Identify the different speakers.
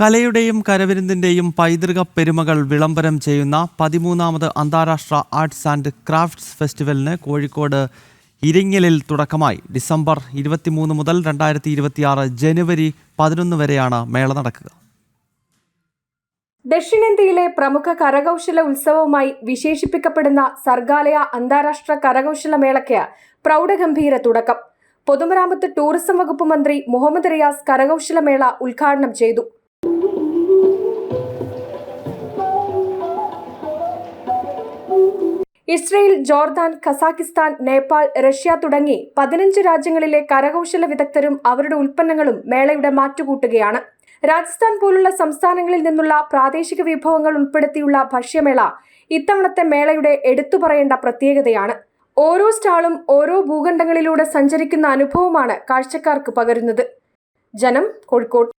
Speaker 1: കലയുടെയും കരവിരുന്നിന്റെയും പൈതൃക പെരുമകൾ വിളംബരം ചെയ്യുന്ന പതിമൂന്നാമത് അന്താരാഷ്ട്ര ആർട്സ് ആൻഡ് ക്രാഫ്റ്റ്സ് ഫെസ്റ്റിവലിന് കോഴിക്കോട് ഇരിങ്ങലിൽ തുടക്കമായി. ഡിസംബർ ഇരുപത്തിമൂന്ന് മുതൽ രണ്ടായിരത്തി ഇരുപത്തിയാറ് ജനുവരി പതിനൊന്ന് വരെയാണ് മേള നടക്കുക.
Speaker 2: ദക്ഷിണേന്ത്യയിലെ പ്രമുഖ കരകൗശല ഉത്സവവുമായി വിശേഷിപ്പിക്കപ്പെടുന്ന സർഗാലയ അന്താരാഷ്ട്ര കരകൗശല മേളയ്ക്ക് പ്രൗഢഗംഭീര തുടക്കം. പൊതുമരാമത്ത് ടൂറിസം വകുപ്പ് മന്ത്രി മുഹമ്മദ് റിയാസ് കരകൗശല മേള ഉദ്ഘാടനം ചെയ്തു. Israel Jordan Kazakhstan Nepal Russia തുടങ്ങി പതിനഞ്ച് രാജ്യങ്ങളിലെ കരകൗശല വിദഗ്ധരും അവരുടെ ഉൽപ്പന്നങ്ങളും മേളയുടെ മാറ്റുകൂട്ടുകയാണ്. രാജസ്ഥാൻ പോലുള്ള സംസ്ഥാനങ്ങളിൽ നിന്നുള്ള പ്രാദേശിക വിഭവങ്ങൾ ഉൾപ്പെടുത്തിയുള്ള ഭക്ഷ്യമേള ഇത്തവണത്തെ മേളയുടെ എടുത്തു പറയേണ്ട പ്രത്യേകതയാണ്. ഓരോ സ്റ്റാളും ഓരോ ഭൂഖണ്ഡങ്ങളിലൂടെ സഞ്ചരിക്കുന്ന അനുഭവമാണ് കാഴ്ചക്കാർക്ക് പകരുന്നത്. ജനം കോഴിക്കോട്.